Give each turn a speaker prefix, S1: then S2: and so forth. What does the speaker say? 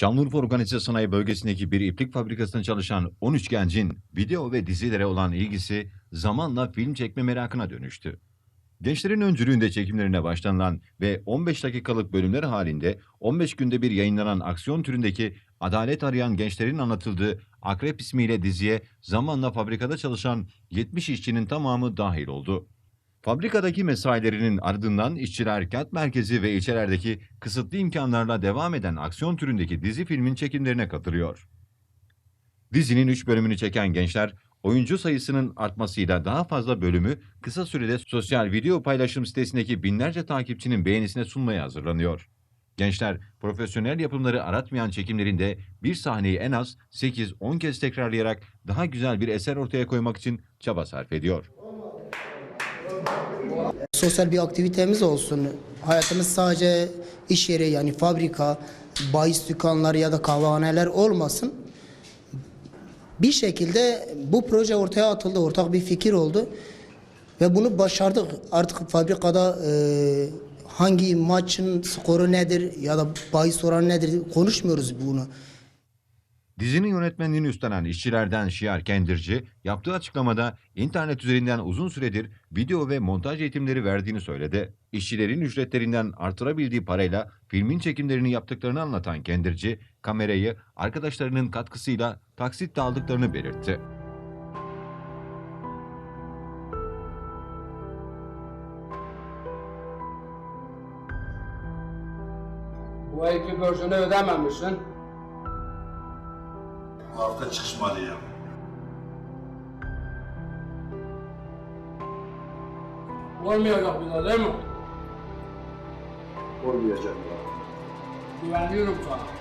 S1: Şanlıurfa Organize Sanayi Bölgesi'ndeki bir iplik fabrikasında çalışan 13 gencin video ve dizilere olan ilgisi zamanla film çekme merakına dönüştü. Gençlerin öncülüğünde çekimlerine başlanılan ve 15 dakikalık bölümler halinde 15 günde bir yayınlanan aksiyon türündeki adalet arayan gençlerin anlatıldığı Akrep ismiyle diziye zamanla fabrikada çalışan 70 işçinin tamamı dahil oldu. Fabrikadaki mesailerinin ardından işçiler harekat merkezi ve ilçelerdeki kısıtlı imkanlarla devam eden aksiyon türündeki dizi filmin çekimlerine katılıyor. Dizinin 3 bölümünü çeken gençler, oyuncu sayısının artmasıyla daha fazla bölümü kısa sürede sosyal video paylaşım sitesindeki binlerce takipçinin beğenisine sunmaya hazırlanıyor. Gençler, profesyonel yapımları aratmayan çekimlerinde bir sahneyi en az 8-10 kez tekrarlayarak daha güzel bir eser ortaya koymak için çaba sarf ediyor.
S2: Sosyal bir aktivitemiz olsun. Hayatımız sadece iş yeri yani fabrika, bahis dükkanları ya da kahvehaneler olmasın. Bir şekilde bu proje ortaya atıldı, ortak bir fikir oldu. Ve bunu başardık. Artık fabrikada e, hangi maçın skoru nedir ya da bahis oranı nedir konuşmuyoruz bunu.
S1: Dizinin yönetmenliğini üstlenen işçilerden Şiar Kendirci yaptığı açıklamada internet üzerinden uzun süredir video ve montaj eğitimleri verdiğini söyledi. İşçilerin ücretlerinden artırabildiği parayla filmin çekimlerini yaptıklarını anlatan Kendirci, kamerayı arkadaşlarının katkısıyla taksitle aldıklarını belirtti.
S3: Bu ayki borcunu ödememişsin.
S4: Hafta çıkışmalıyım.
S3: Olmayacak bir daha değil mi?
S4: Olmayacak ya.
S3: Güveniyorum sana.